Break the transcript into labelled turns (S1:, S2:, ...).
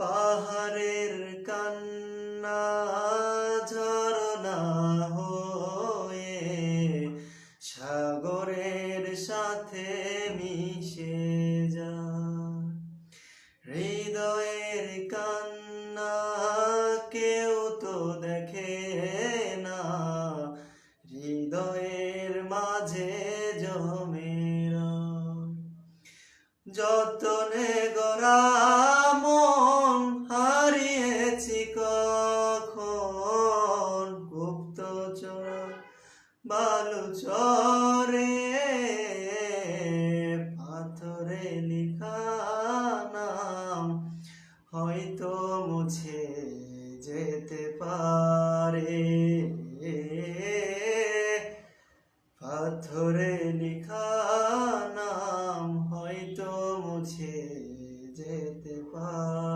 S1: পাহাড়ের কান্না ঝরনা হয়ে সাগরের সাথে মিশে যায় হৃদয়ের কান্না কেউ তো দেখে না হৃদয়ের মাঝে জমে রয়। যতনে গড়া কখন গুপ্ত চোর চরে পাথরে লিখা নাম, হয়তো মুছে যেতে পারে। পাথরে লিখা নাম, হয়তো মুছে যেতে পারে।